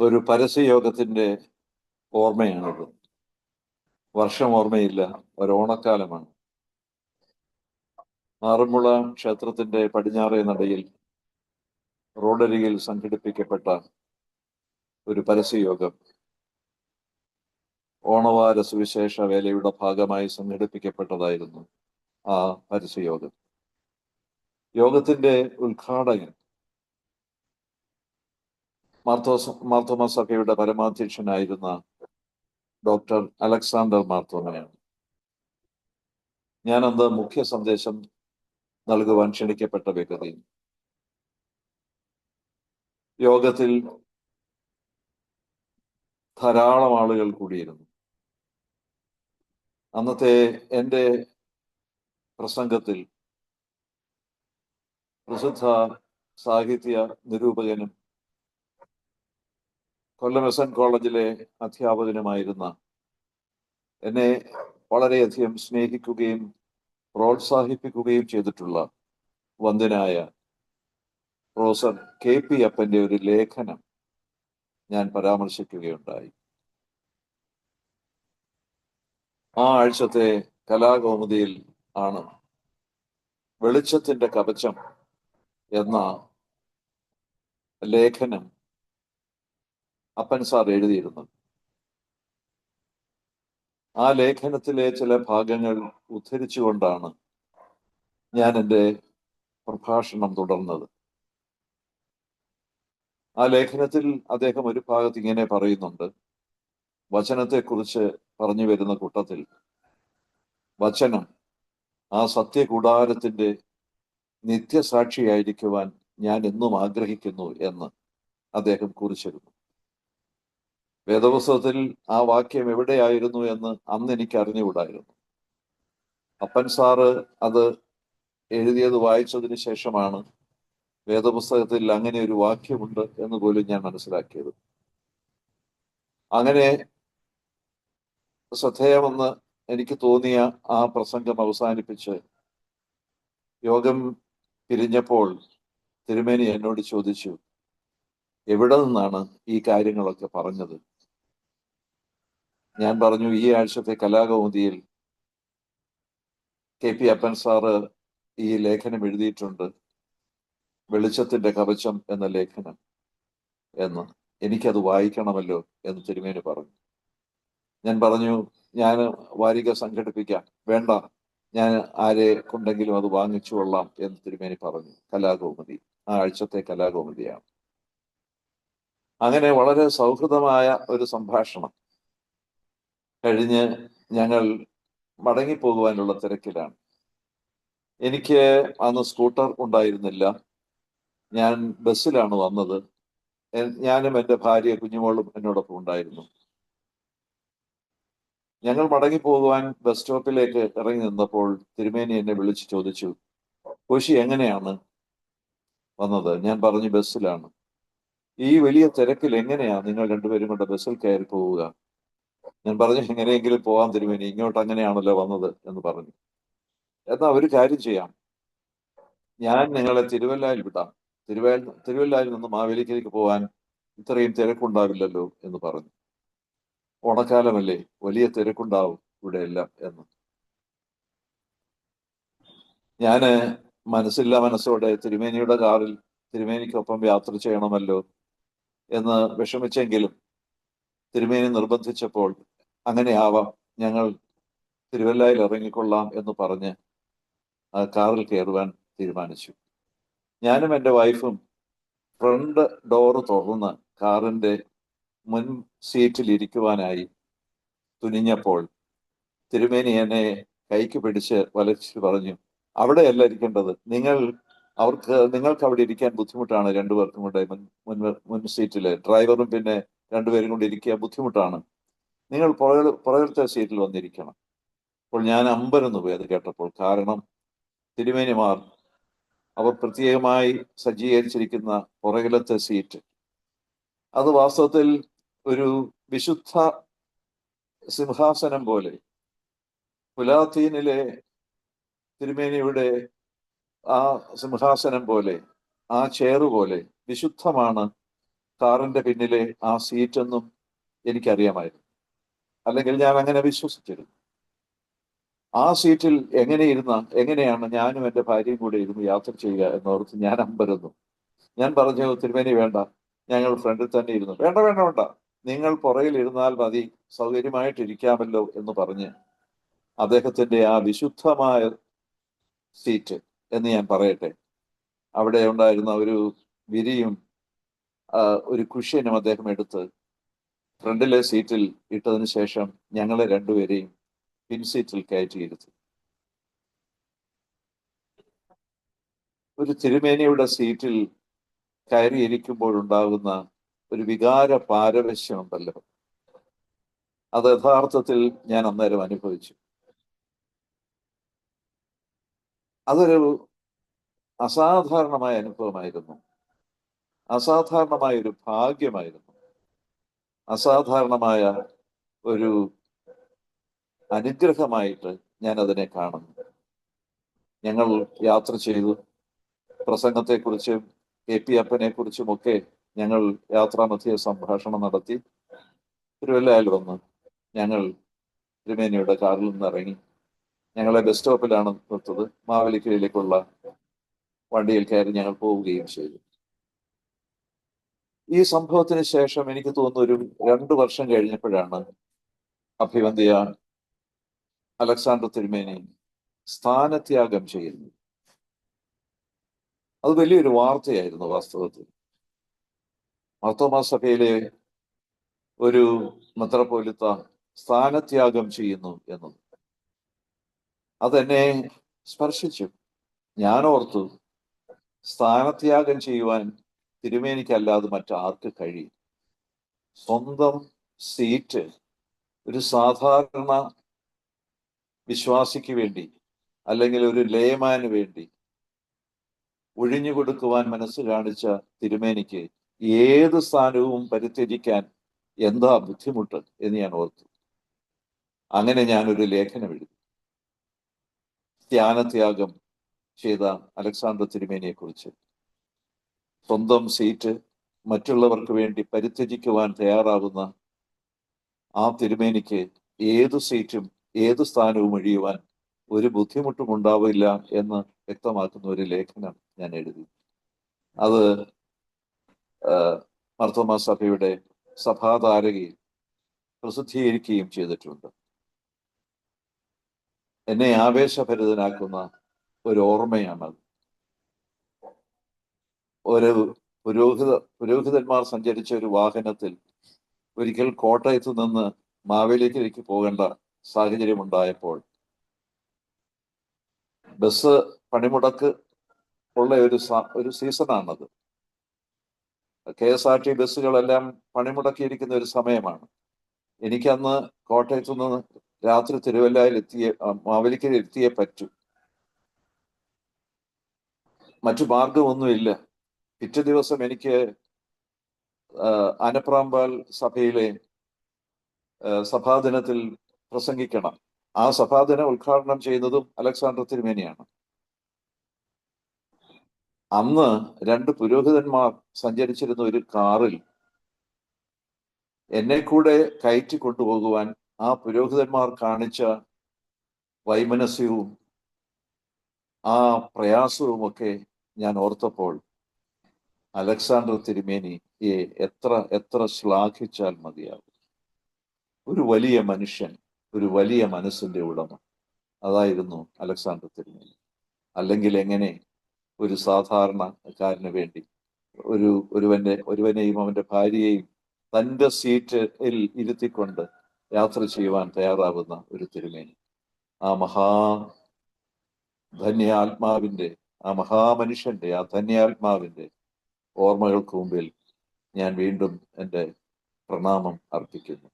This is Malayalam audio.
ഒരു പരസ്യയോഗത്തിന്റെ ഓർമ്മയാണത്. വർഷം ഓർമ്മയില്ല ഒരു ഓണക്കാലമാണ്. ആറന്മുള ക്ഷേത്രത്തിന്റെ പടിഞ്ഞാറേ നടയിൽ റോഡരികിൽ സംഘടിപ്പിക്കപ്പെട്ട ഒരു പരസ്യയോഗം. ഓണവാര സുവിശേഷ വേലയുടെ ഭാഗമായി സംഘടിപ്പിക്കപ്പെട്ടതായിരുന്നു ആ പരസ്യയോഗം. യോഗത്തിന്റെ ഉദ്ഘാടകൻ മാർത്തോസ് മാർത്തോമ സഭയുടെ പരമാധ്യക്ഷനായിരുന്ന ഡോക്ടർ അലക്സാണ്ടർ മാർത്തോമയാണ്. ഞാൻ അന്ന് മുഖ്യ സന്ദേശം നൽകുവാൻ ക്ഷണിക്കപ്പെട്ട വ്യക്തി. യോഗത്തിൽ ധാരാളം ആളുകൾ കൂടിയിരുന്നു. അന്നത്തെ എന്റെ പ്രസംഗത്തിൽ പ്രസിദ്ധ സാഹിത്യ നിരൂപകനും കൊല്ലം എസ് എൻ കോളേജിലെ അധ്യാപകനുമായിരുന്ന എന്നെ വളരെയധികം സ്നേഹിക്കുകയും പ്രോത്സാഹിപ്പിക്കുകയും ചെയ്തിട്ടുള്ള വന്ദനായ പ്രൊഫസർ കെ പി അപ്പന്റെ ഒരു ലേഖനം ഞാൻ പരാമർശിക്കുകയുണ്ടായി. ആ ആഴ്ചത്തെ കലാകൗമുദിയിൽ ആണ് വെളിച്ചത്തിന്റെ കവചം എന്ന ലേഖനം അപ്പൻ സാർ എഴുതിയിരുന്നത് ആ ലേഖനത്തിലെ ചില ഭാഗങ്ങൾ ഉദ്ധരിച്ചുകൊണ്ടാണ് ഞാൻ എന്റെ പ്രഭാഷണം തുടർന്നത്. ആ ലേഖനത്തിൽ അദ്ദേഹം ഒരു ഭാഗത്ത് ഇങ്ങനെ പറയുന്നുണ്ട്. വചനത്തെക്കുറിച്ച് പറഞ്ഞു വരുന്ന കൂട്ടത്തിൽ വചനം ആ സത്യകൂടാരത്തിന്റെ നിത്യസാക്ഷിയായിരിക്കുവാൻ ഞാൻ എന്നും ആഗ്രഹിക്കുന്നു എന്ന് അദ്ദേഹം കുറിച്ചിരുന്നു. വേദപുസ്തകത്തിൽ ആ വാക്യം എവിടെയായിരുന്നു എന്ന് അന്ന് എനിക്ക് അറിഞ്ഞുകൂടായിരുന്നു. അപ്പൻ സാറ് അത് എഴുതിയത് വായിച്ചതിന് ശേഷമാണ് വേദപുസ്തകത്തിൽ അങ്ങനെ ഒരു വാക്യമുണ്ട് എന്ന് പോലും ഞാൻ മനസ്സിലാക്കിയത്. അങ്ങനെ ശ്രദ്ധേയമെന്ന് എനിക്ക് തോന്നിയ ആ പ്രസംഗം അവസാനിപ്പിച്ച് യോഗം പിരിഞ്ഞപ്പോൾ തിരുമേനി എന്നോട് ചോദിച്ചു എവിടെ നിന്നാണ് ഈ കാര്യങ്ങളൊക്കെ പറഞ്ഞത്? ഞാൻ പറഞ്ഞു ഈ ആഴ്ചത്തെ കലാകൗമുദിയിൽ കെ പി അപ്പൻ സാറ് ഈ ലേഖനം എഴുതിയിട്ടുണ്ട്. വെളിച്ചത്തിന്റെ കവചം എന്ന ലേഖനം എന്ന്. എനിക്കത് വായിക്കണമല്ലോ എന്ന് തിരുമേനി പറഞ്ഞു. ഞാൻ പറഞ്ഞു ഞാൻ വാരിക സംഘടിപ്പിക്കാം. വേണ്ട. ഞാൻ ആരെ കൊണ്ടെങ്കിലും അത് വാങ്ങിച്ചു കൊള്ളാം എന്ന് തിരുമേനി പറഞ്ഞു. കലാകൗമുദി. ആ ആഴ്ചത്തെ കലാകൗമുദിയാണ്. അങ്ങനെ വളരെ സൗഹൃദമായ ഒരു സംഭാഷണം. കഴിഞ്ഞ് ഞങ്ങൾ മടങ്ങിപ്പോകുവാനുള്ള തിരക്കിലാണ്. എനിക്ക് അന്ന് സ്കൂട്ടർ ഉണ്ടായിരുന്നില്ല. ഞാൻ ബസ്സിലാണ് വന്നത്. ഞാനും എന്റെ ഭാര്യ കുഞ്ഞുമോളും എന്നോടൊപ്പം ഉണ്ടായിരുന്നു. ഞങ്ങൾ മടങ്ങി പോകുവാൻ ബസ് സ്റ്റോപ്പിലേക്ക് ഇറങ്ങി നിന്നപ്പോൾ തിരുമേനി എന്നെ വിളിച്ചു ചോദിച്ചു കോശി എങ്ങനെയാണ് വന്നത്? ഞാൻ പറഞ്ഞു ബസ്സിലാണ്. ഈ വലിയ തിരക്കിൽ എങ്ങനെയാണ് നിങ്ങൾ രണ്ടുപേരും കൊണ്ട് ബസ്സിൽ കയറി പോവുക ഞാൻ പറഞ്ഞു എങ്ങനെയെങ്കിലും പോകാൻ തിരുമേനി. ഇങ്ങോട്ട് അങ്ങനെയാണല്ലോ വന്നത് എന്ന് പറഞ്ഞു. എന്നാ ഒരു കാര്യം ചെയ്യാം. ഞാൻ നിങ്ങളെ തിരുവല്ലയിൽ വിടാം. തിരുവല്ല തിരുവല്ലയിൽ നിന്ന് മാവേലിക്കലേക്ക് പോകാൻ ഇത്രയും തിരക്കുണ്ടാവില്ലല്ലോ എന്ന് പറഞ്ഞു. ഓണക്കാലമല്ലേ? വലിയ തിരക്കുണ്ടാവും ഇവിടെ എല്ലാം എന്ന്. ഞാൻ മനസ്സില്ല മനസ്സോടെ തിരുമേനിയുടെ കാറിൽ തിരുമേനിക്കൊപ്പം യാത്ര ചെയ്യണമല്ലോ എന്ന് വിഷമിച്ചെങ്കിലും തിരുമേനി നിർബന്ധിച്ചപ്പോൾ അങ്ങനെയാവാം ഞങ്ങൾ തിരുവല്ലയിൽ ഇറങ്ങിക്കൊള്ളാം എന്ന് പറഞ്ഞ് കാറിൽ കയറുവാൻ തീരുമാനിച്ചു. ഞാനും എന്റെ വൈഫും ഫ്രണ്ട് ഡോറ് തുറന്ന് കാറിന്റെ മുൻ സീറ്റിൽ ഇരിക്കുവാനായി തുനിഞ്ഞപ്പോൾ തിരുമേനി എന്നെ കൈക്ക് പിടിച്ച് വലച്ചു പറഞ്ഞു അവിടെയല്ല ഇരിക്കേണ്ടത്. നിങ്ങൾ അവർക്ക് നിങ്ങൾക്ക് അവിടെ ഇരിക്കാൻ ബുദ്ധിമുട്ടാണ് രണ്ടുപേർക്കും കൂടെ മുൻ മുൻ മുൻ സീറ്റിൽ ഡ്രൈവറും പിന്നെ രണ്ടുപേരും കൊണ്ട് ഇരിക്കുക ബുദ്ധിമുട്ടാണ്. നിങ്ങൾ പുറകിൽ പുറകിലത്തെ സീറ്റിൽ വന്നിരിക്കണം. അപ്പോൾ ഞാൻ അമ്പരന്ന് പോയി അത് കേട്ടപ്പോൾ. കാരണം തിരുമേനിമാർ അവർ പ്രത്യേകമായി സജ്ജീകരിച്ചിരിക്കുന്ന പുറകിലത്തെ സീറ്റ് അത് വാസ്തവത്തിൽ ഒരു വിശുദ്ധ സിംഹാസനം പോലെ. പുലാത്തീനിലെ തിരുമേനിയുടെ ആ സിംഹാസനം പോലെ ആ ചെയർ പോലെ വിശുദ്ധമാണ് കാറിന്റെ പിന്നിലെ ആ സീറ്റൊന്നും എനിക്കറിയാമായിരുന്നു. അല്ലെങ്കിൽ ഞാൻ അങ്ങനെ വിശ്വസിച്ചിരുന്നു. ആ സീറ്റിൽ എങ്ങനെ ഇരുന്ന എങ്ങനെയാണ് ഞാനും എന്റെ ഭാര്യയും കൂടെ ഇരുന്ന് യാത്ര ചെയ്യുക എന്നോർത്ത് ഞാൻ അമ്പരുന്നു. ഞാൻ പറഞ്ഞു തിരുമേനി വേണ്ട. ഞങ്ങൾ ഫ്രണ്ടിൽ തന്നെ ഇരുന്നു. വേണ്ട വേണ്ട വേണ്ട. നിങ്ങൾ പുറകിൽ ഇരുന്നാൽ മതി. സൗകര്യമായിട്ടിരിക്കാമല്ലോ എന്ന് പറഞ്ഞ് അദ്ദേഹത്തിന്റെ ആ വിശുദ്ധമായ സീറ്റ് എന്ന് ഞാൻ പറയട്ടെ. അവിടെ ഉണ്ടായിരുന്ന ഒരു വിരിയും ഒരു കുഷ്യനും അദ്ദേഹം എടുത്ത് ഫ്രണ്ടിലെ സീറ്റിൽ ഇട്ടതിന് ശേഷം ഞങ്ങളെ രണ്ടുപേരെയും പിൻ പിൻസീറ്റിൽ കയറ്റിയിരുത്തി ഒരു തിരുമേനിയുടെ സീറ്റിൽ കയറിയിരിക്കുമ്പോഴുണ്ടാകുന്ന ഒരു വികാര പാരവശ്യമുണ്ടല്ലോ. അത് യഥാർത്ഥത്തിൽ ഞാൻ അന്നേരം അനുഭവിച്ചു. അതൊരു അസാധാരണമായ അനുഭവമായിരുന്നു. അസാധാരണമായ ഒരു ഭാഗ്യമായിരുന്നു. അസാധാരണമായ ഒരു അനുഗ്രഹമായിട്ട് ഞാൻ അതിനെ കാണുന്നു. ഞങ്ങൾ യാത്ര ചെയ്തു. പ്രസംഗത്തെക്കുറിച്ചും കെ പി അപ്പനെ കുറിച്ചുമൊക്കെ ഞങ്ങൾ യാത്രാമധ്യ സംഭാഷണം നടത്തി. തിരുവല്ലയിൽ വന്ന് ഞങ്ങൾ തിരുമേനിയുടെ കാറിൽ നിന്ന് ഇറങ്ങി ഞങ്ങളെ ബസ് സ്റ്റോപ്പിലാണ് നിർത്തത് മാവേലിക്കരയിലേക്കുള്ള വണ്ടിയിൽ കയറി ഞങ്ങൾ പോവുകയും ചെയ്തു. ഈ സംഭവത്തിന് ശേഷം എനിക്ക് തോന്നുന്നു ഒരു രണ്ടു വർഷം കഴിഞ്ഞപ്പോഴാണ് അഭിവന്ധ്യ അലക്സാണ്ടർ തിരുമേനി സ്ഥാനത്യാഗം ചെയ്യുന്നത്. അത് വലിയൊരു വാർത്തയായിരുന്നു വാസ്തവത്തിൽ. മർത്തോമാ സഭയിലെ ഒരു മെത്രപോലിത്ത സ്ഥാനത്യാഗം ചെയ്യുന്നു എന്നത് അതെന്നെ സ്പർശിച്ചു. ഞാൻ ഓർത്തു സ്ഥാനത്യാഗം ചെയ്യുവാൻ തിരുമേനിക്കല്ലാതെ മറ്റാർക്ക് കഴിയും? സ്വന്തം സീറ്റ് ഒരു സാധാരണ വിശ്വാസിക്ക് വേണ്ടി അല്ലെങ്കിൽ ഒരു ലേമാന് വേണ്ടി ഒഴിഞ്ഞു കൊടുക്കുവാൻ മനസ്സ് കാണിച്ച തിരുമേനിക്ക് ഏത് സ്ഥാനവും പരിത്യജിക്കാൻ എന്താ ബുദ്ധിമുട്ട് എന്ന് ഞാൻ ഓർത്തു. അങ്ങനെ ഞാനൊരു ലേഖനം എഴുതി. ധ്യാനത്യാഗം ചെയ്ത അലക്സാണ്ടർ തിരുമേനിയെ കുറിച്ച് സ്വന്തം സീറ്റ് മറ്റുള്ളവർക്ക് വേണ്ടി പരിത്യജിക്കുവാൻ തയ്യാറാകുന്ന ആ തിരുമേനിക്ക് ഏതു സീറ്റും ഏതു സ്ഥാനവും ഒഴിയുവാൻ ഒരു ബുദ്ധിമുട്ടും ഉണ്ടാവില്ല എന്ന് വ്യക്തമാക്കുന്ന ഒരു ലേഖനം ഞാൻ എഴുതി. അത് മർത്തോമ സഭയുടെ സഭാതാരകയിൽ പ്രസിദ്ധീകരിക്കുകയും ചെയ്തിട്ടുണ്ട്. എന്നെ ആവേശഭരിതനാക്കുന്ന ഒരു ഓർമ്മയാണത്. ഒരു പുരോഹിത പുരോഹിതന്മാർ സഞ്ചരിച്ച ഒരു വാഹനത്തിൽ ഒരിക്കൽ കോട്ടയത്ത് നിന്ന് മാവേലിക്കലേക്ക് പോകേണ്ട സാഹചര്യം ഉണ്ടായപ്പോൾ ബസ് പണിമുടക്ക് ഉള്ള ഒരു ഒരു സീസണാണത് കെ എസ് ആർ ടി ബസ്സുകളെല്ലാം പണിമുടക്കിയിരിക്കുന്ന ഒരു സമയമാണ്. എനിക്കന്ന് കോട്ടയത്തു നിന്ന് രാത്രി തിരുവല്ലയിൽ എത്തിയ എത്തിയേ പറ്റൂ. മറ്റു മാർഗമൊന്നുമില്ല. പിറ്റേ ദിവസം എനിക്ക് അനപ്രാമ്പാൽ സഭയിലെ സഭാദിനത്തിൽ പ്രസംഗിക്കണം. ആ സഭാദിനം ഉദ്ഘാടനം ചെയ്യുന്നതും അലക്സാണ്ടർ തിരുമേനിയാണ്. അന്ന് രണ്ട് പുരോഹിതന്മാർ സഞ്ചരിച്ചിരുന്ന ഒരു കാറിൽ എന്നെ കൂടെ കയറ്റി കൊണ്ടുപോകുവാൻ ആ പുരോഹിതന്മാർ കാണിച്ച വൈമനസ്യവും ആ പ്രയാസവും ഒക്കെ ഞാൻ ഓർത്തപ്പോൾ അലക്സാണ്ടർ തിരുമേനി എത്ര എത്ര ശ്ലാഘിച്ചാൽ മതിയാകും? ഒരു വലിയ മനുഷ്യൻ ഒരു വലിയ മനസ്സിന്റെ ഉടമ. അതായിരുന്നു അലക്സാണ്ടർ തിരുമേനി. അല്ലെങ്കിൽ എങ്ങനെ ഒരു സാധാരണക്കാരന് വേണ്ടി ഒരു ഒരുവന്റെ ഒരുവനെയും അവന്റെ ഭാര്യയെയും തന്റെ സീറ്റിൽ ഇരുത്തിക്കൊണ്ട് യാത്ര ചെയ്യുവാൻ തയ്യാറാവുന്ന ഒരു തിരുമേനി. ആ മഹാ ധന്യ ആത്മാവിന്റെ ആ മഹാമനുഷ്യന്റെ ആ ധന്യാത്മാവിന്റെ ഓർമ്മകൾക്ക് മുമ്പിൽ ഞാൻ വീണ്ടും എന്റെ പ്രണാമം അർപ്പിക്കുന്നു.